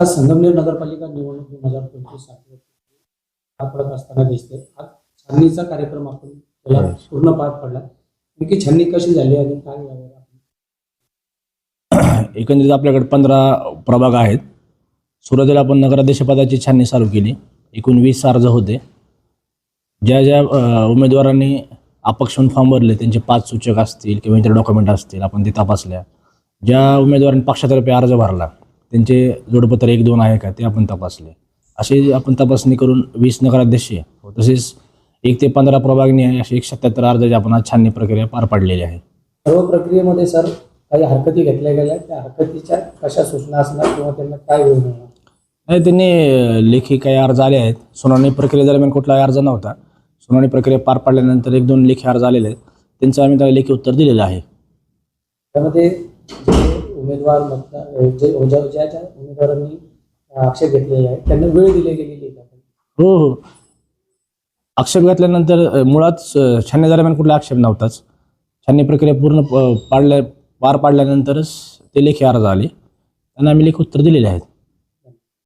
आज संगमनेर नगरपालिका निवडणूक दोन हजार पंचवीस पडत असताना दिसते आज छाननीचा कार्यक्रम आपण त्याला. पूर्ण पार पडला. नेमकी छाननी कशी झाली आणि काय एकंदरीत आपल्याकडे पंधरा प्रभाग आहेत. सुरुवातीला आपण नगराध्यक्षपदाची छाननी चालू केली. एकूण वीस अर्ज होते. ज्या ज्या उमेदवारांनी अपक्ष म्हणून फॉर्म भरले त्यांचे पाच सूचक असतील किंवा इतर डॉक्युमेंट असतील आपण ते तपासल्या. ज्या उमेदवारांनी पक्षातर्फे अर्ज भरला त्यांचे जोडपत्र एक दोन आहे का ते आपण तपासले. असे आपण तपासणी करून वीस नगराध्यक्ष व तसेच एक ते पंधरा प्रभागणी आहे असे एक सत्याहत्तर अर्ज जे आपण आज छाननी प्रक्रिया पार पाडलेली आहे. सर्व प्रक्रियेमध्ये सर काही हरकती घेतल्या गेल्या? त्या हरकतीच्या कशा सूचना असणार किंवा त्यांना काय होईल नाही त्यांनी लेखी काही अर्ज आले आहेत. सुनावणी प्रक्रियेदरम्यान कुठलाही अर्ज नव्हता. सुनावणी प्रक्रिया पार पाडल्यानंतर एक दोन लेखी अर्ज आलेले आहेत. त्यांचं आम्ही त्याला लेखी उत्तर दिलेलं आहे. त्यामध्ये उमेदवार मतदार जे ज्या ज्या उमेदवारांनी आक्षेप घेतलेले आहेत. त्यांना वेळ दिली गेलेली आहे का? हो हो. आक्षेप घेतल्यानंतर अ, मुळात अ, छाननी दरम्यान कुठला आक्षेप नव्हताच. छाननी प्रक्रिया पूर्ण प- पाडल्या पार पाडल्यानंतरच ते लेखी अर्ज आले. त्यांना आम्ही लेखी उत्तर दिलेले आहेत.